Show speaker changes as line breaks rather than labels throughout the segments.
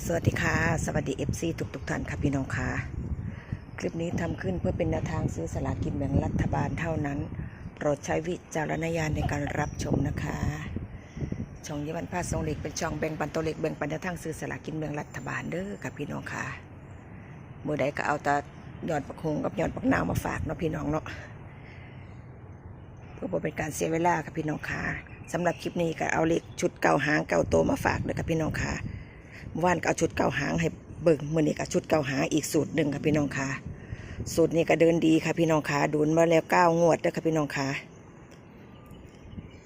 สวัสดีค่ะ สวัสดี FC ทุกทุกท่านค่ะพี่น้องค่ะ คลิปนี้ทำขึ้นเพื่อเป็นแนวทางซื้อสลากกินแบ่งรัฐบาลเท่านั้น โปรดใช้วิจารณญาณในการรับชมนะคะ ช่องยิบันพาทรงเหล็กเป็นช่องแบ่งปันตัวเล็กแบ่งปันแนวทางซื้อสลากกินแบ่งรัฐบาลเด้อค่ะพี่น้องค่ะมือใดก็เอาแต่ยอดปักหงกับยอดปักนาวมาฝากเนาะพี่น้องเนาะเพื่อเป็นการเสียเวลาค่ะพี่น้องค่ะสำหรับคลิปนี้ก็เอาเลขชุดเก่าหางเก่าโตมาฝากเลยค่ะพี่น้องค่ะ วานก็เอาชุดเก่าหางให้เบิ่งมื่อนี้ก็ชุดเก่าหางอีกสูตรหนึ่งค่ะพี่น้องค่ะสูตรนี้ก็เดินดีค่ะพี่น้องค่ะดูนมาแล้วเก้างวดเด้อค่ะพี่น้องค่ะ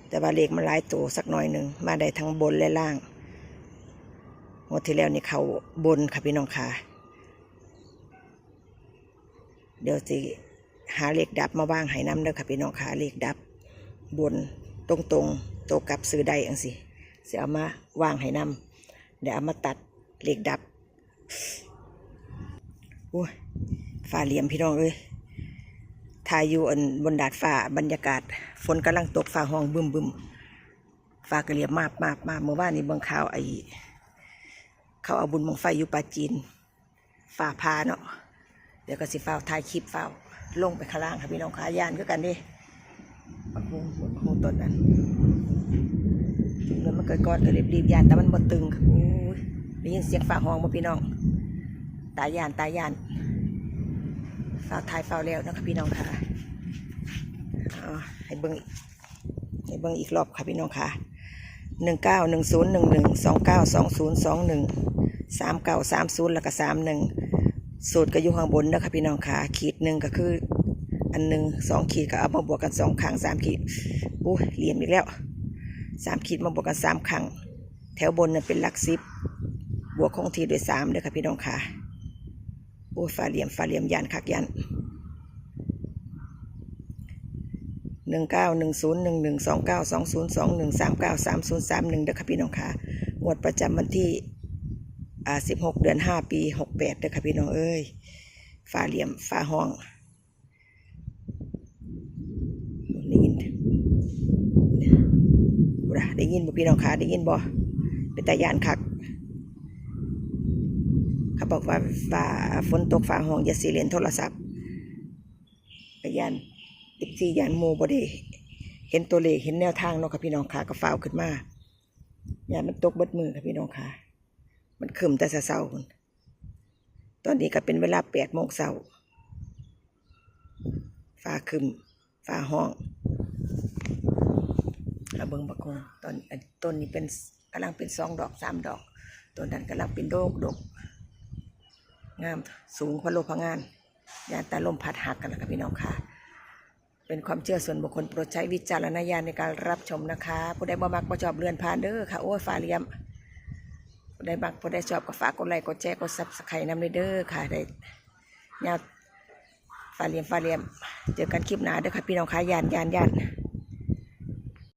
แต่ว่าเลขมันหลายตัวสักหน่อยหนึ่งมาได้ทั้งบนและล่างงวดที่แล้วนี่เขาบนค่ะพี่น้องค่ะเดี๋ยวสิหาเลขดับมาว่างให้น้ำเด้อค่ะพี่น้องค่ะเลขดับบนตรงๆโตวกับซื้อได้อังสิเสิเอามาวางให้น้ำ เดี๋ยวเอามาตัดเหลขดับโอ้ยฟ้าเหลี่ยมพี่น้องเอ้ยทายอยู่อันบนดาดฟ้าบรรยากาศ ฝนกำลังตกฟ้าห้องบึมบึมฟ้ากระเหลี่ยมมาบมาบมาเมื่อวานนี้เบิ่งข่าวไอ้เขาเอาบุญบังไฟอยู่ปาจีนฟ้าพาเนาะเดี๋ยวก็สิฟ้าถ่ายคลิปฟ้าลงไปข้างล่างค่ะพี่น้องขายานก็กันดิบักฮุงบักฮุงต้นนั้น เงินมันเกิดก้อนก็รีบรีบยานแต่มันบ่ตึงค่ะโอ้ยได้ยินเสียงฟ้าห้องมาพี่น้อง ตายานตายานฟ้าวถ่ายฟ้าแล้วนะคะพี่น้องค่ะให้เบิ้งอีกให้เบิ้งอีกรอบค่ะพี่น้องค่ะหนึ่งเก้าหนึ่งศูนย์หนึ่งหนึ่งสองเก้าสองศูนย์สองหนึ่งสามเก้าสามศูนย์แล้วก็สามหนึ่งสูตรก็อยู่ข้างบนนะคะพี่น้องค่ะขีดหนึ่งก็คืออันหนึ่งสองขีดก็เอามาบวกกันสองครั้งสามขีดอู้เหลี่ยมอีกแล้ว สามขีดมาบวกกันสามครั้ง แถวบนน่ะเป็นหลักสิบบวกคงทีด้วยสามเด้อค่ะพี่น้องค่ะโอ้ยฟ้าเหลี่ยมฟาเหลี่ยมยันคักยันหนึ่งเก้าหนึ่งศูนย์หนึ่งหนึ่งสองเก้าสองศูนย์สองหนึ่งสามเก้าสามศูนย์สามหนึ่งเด้อค่ะพี่น้องค่ะงวดประจำวันที่อ่าสิบหกเดือนห้าปีหกแปดเด้อค่ะพี่น้องเอ้ยฟาเหลี่ยมฟาห้อง ได้ยินบุระได้ยินบ่พี่น้องคะได้ยินบ่เป็นตายานคักเขาบอกว่าฟ้าฝนตกฟ้าห้องอย่าสีเลนโทรศัพท์ยานติดซียานโมบ่ด้เห็นตัวเลขเห็นแนวทางเนาะค่ะพี่น้องค่ะก็ฟ้าวขึ้นมายานมันตกเบิดมือค่ะพี่น้องค่ะ มันขึ้นแต่เช้าๆพุ่นตอนนี้ก็เป็นเวลาแปดโมงเช้าฟ้าขึ้นฟ้าห้อง เอาเบิ่งบักคงตอนต้นนี้เป็นกำลังเป็นสองดอกสามดอกต้นนั้นกำลังเป็นโดกดก งามสูงพะโลพะงานยานตาลมพัดหักกันแล้วค่ะพี่น้องค่ะ เป็นความเชื่อส่วนบุคคลโปรดใช้วิจารณญาณในการรับชมนะคะ ผู้ใดบ่มักบ่ชอบเรือนผ่านเด้อค่ะ โอ้ยฟ้าเลียมผู้ใดบักผู้ใดชอบก็ฝากกดไลค์กดแชร์กดซับสไครต์นำเลยเด้อค่ะได้ยาวฟ้าเลียมฟ้าเลียม เจอกันคลิปหน้าเด้อค่ะพี่น้องค่ะยานยานยาน